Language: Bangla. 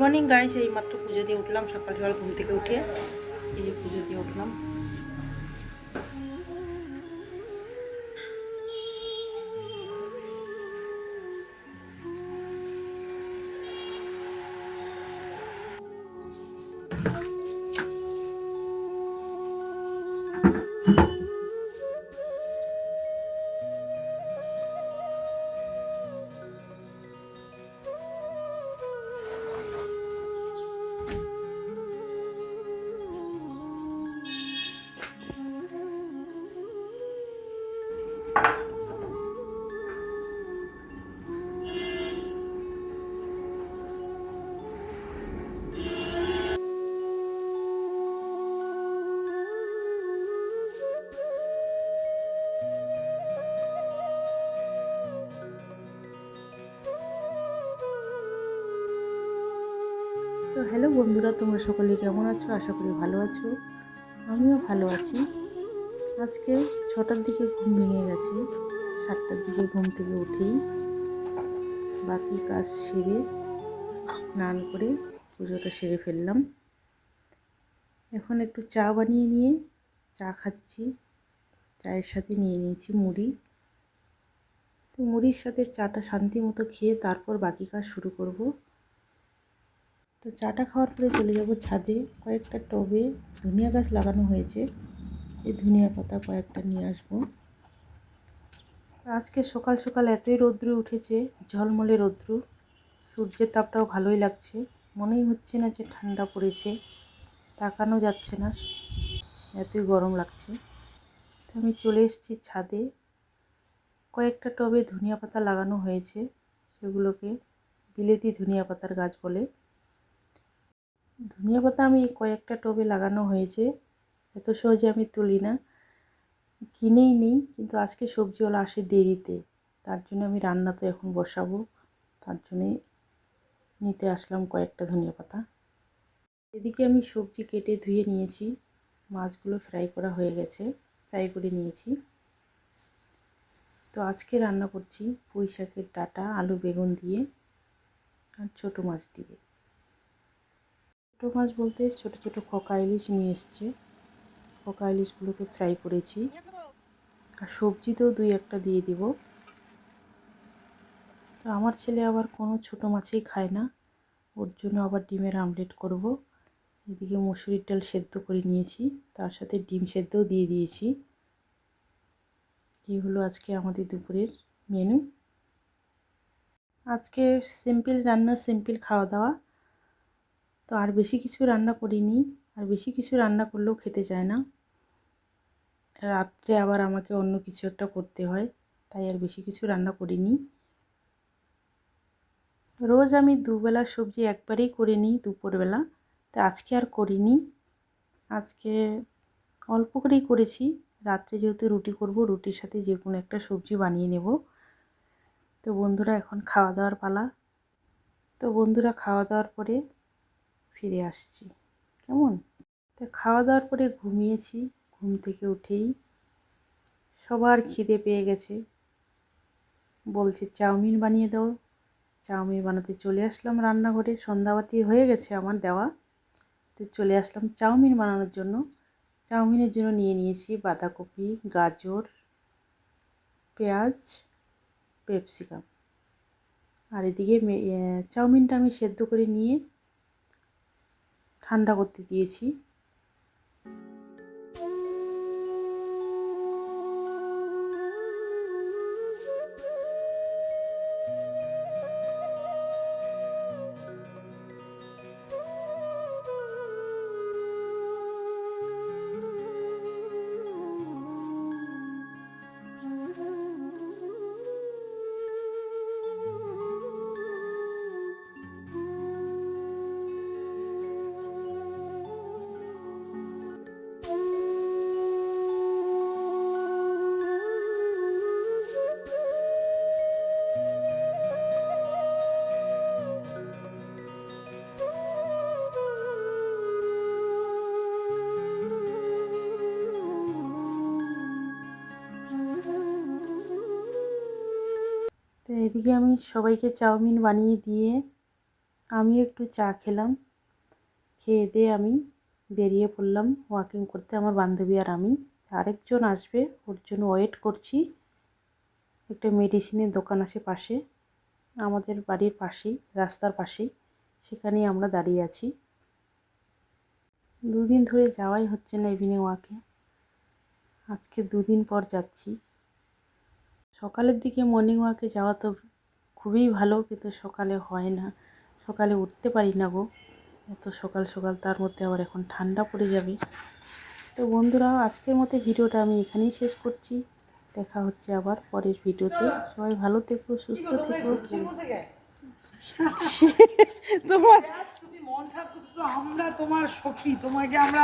মর্নিং গাইস এই মাত্র পুজো দিয়ে উঠলাম, সকাল সকাল ঘুম থেকে উঠে এই যে পুজো দিয়ে উঠলাম। তো হ্যালো বন্ধুরা, তোমরা সকলে কেমন আছো? আশা করি ভালো আছো। আমিও ভালো আছি। আজকে ছটার দিকে ঘুম ভেঙে গেছে। সাতটার দিকে ঘুম থেকে উঠেই বাকি কাজ সেরে স্নান করে পুজোটা সেরে ফেললাম। এখন একটু চা বানিয়ে নিয়ে চা খাচ্ছি। চায়ের সাথে নিয়ে নিয়েছি মুড়ি। তো মুড়ির সাথে চাটা শান্তি মতো খেয়ে তারপর বাকি কাজ শুরু করব। তো চাটা খাওয়ার পরে চলে যাব ছাদে। কয়েকটা টবে ধনিয়া গাছ লাগানো হয়েছে। এই ধনিয়া পাতা কয়েকটা নিয়ে আসব। আজকে সকাল সকাল এতই রৌদ্র উঠেছে, ঝলমলে রৌদ্র। সূর্যের তাপটাও ভালোই লাগছে। মনেই হচ্ছে না যে ঠান্ডা পড়েছে। তাকানো যাচ্ছে না। এতই গরম লাগছে। তো আমি চলে এসেছি ছাদে। কয়েকটা টবে ধনিয়া পাতা লাগানো হয়েছে। সেগুলোকে বিলেতি ধনিয়া পাতার গাছ বলে। ধনিয়া পাতা আমি কয়েকটা টবে লাগানো হয়েছে। এত সহজে আমি তুলি না। কিনেই নিই, কিন্তু আজকে সবজিওয়ালা আসে দেরিতে। তার জন্য আমি রান্না তো এখন বসাবো। তার জন্যে নিতে আসলাম কয়েকটা ধনিয়া পাতা। এদিকে আমি সবজি কেটে ধুয়ে নিয়েছি। মাছগুলো ফ্রাই করা হয়ে গেছে। ফ্রাই করে নিয়েছি। তো আজকে রান্না করছি পুঁই শাকের ডাটা, আলু বেগুন দিয়ে আর ছোটো মাছ দিয়ে। মাছ বলতে ছোটো ছোটো খোকা ইলিশ নিয়ে এসছে। খোকা ইলিশগুলোকে ফ্রাই করেছি। আর সবজিতেও দুই একটা দিয়ে দিব। তো আমার ছেলে আবার কোনো ছোটো মাছই খায় না। ওর জন্য আবার ডিমের আমলেট করব। এদিকে মুসুরির ডাল সেদ্ধ করে নিয়েছি। তার সাথে ডিম সেদ্ধও দিয়ে দিয়েছি। এই হলো আজকে আমাদের দুপুরের মেনু। আজকে সিম্পল রান্না, সিম্পল খাওয়া দাওয়া। তো আর বেশি কিছু রান্না করিনি। আর বেশি কিছু রান্না করলেও খেতে চায় না। রাত্রে আবার আমাকে অন্য কিছু একটা করতে হয়, তাই আর বেশি কিছু রান্না করিনি। রোজ আমি দুবেলা সবজি একবারেই করে নিই দুপুরবেলা, তো আজকে আর করিনি। আজকে অল্প করেই করেছি। রাত্রে যেহেতু রুটি করব, রুটির সাথে যে কোনো একটা সবজি বানিয়ে নেব। তো বন্ধুরা, এখন খাওয়া দাওয়ার পালা। তো বন্ধুরা, খাওয়া দাওয়ার পরে ফিরে আসছি। কেমন? তা খাওয়া দাওয়ার পরে ঘুমিয়েছি, ঘুম থেকে উঠেই। সবার খিদে পেয়ে গেছে। বলছে, চাউমিন বানিয়ে দাও। চাউমিন বানাতে চলে আসলাম রান্নাঘরে। সন্ধ্যাবাতি হয়ে গেছে আমার দেওয়া। তো চলে আসলাম চাউমিন বানানোর জন্য। চাউমিনের জন্য নিয়ে নিয়েছি বাঁধাকপি, গাজর, পেঁয়াজ পেপসিকাম আর এদিকে চাউমিনটা আমি সেদ্ধ করে নিয়ে ঠান্ডা করতে দিয়েছি। এদিকে আমি সবাইকে চাউমিন বানিয়ে দিয়ে আমি একটু চা খেলাম। খেয়ে দিয়ে আমি বেরিয়ে পড়লাম ওয়াকিং করতে। আমার বান্ধবী আর আমি। আরেকজন আসবে, ওর জন্য ওয়েট করছি। একটা মেডিসিনের দোকান আছে পাশে। আমাদের বাড়ির পাশেই, রাস্তার পাশেই। সেখানেই আমরা দাঁড়িয়ে আছি। দুদিন ধরে যাওয়াই হচ্ছে না ইভিনিং ওয়াকে আজকে দুদিন পর যাচ্ছি। সকালের দিকে মর্নিং ওয়াকে যাওয়া তো খুবই ভালো কিন্তু সকালে হয় না। সকালে উঠতে পারি না গো। এত সকাল সকাল তার মধ্যে আবার এখন ঠান্ডা পড়ে যাবে। তো বন্ধুরা আজকের মতো ভিডিওটা আমি এখানেই শেষ করছি। দেখা হচ্ছে আবার পরের ভিডিওতে। সবাই ভালো থেকো সুস্থ থেকো। তোমার তুমি মন খারাপ আমরা তোমার সখী তোমাকে আমরা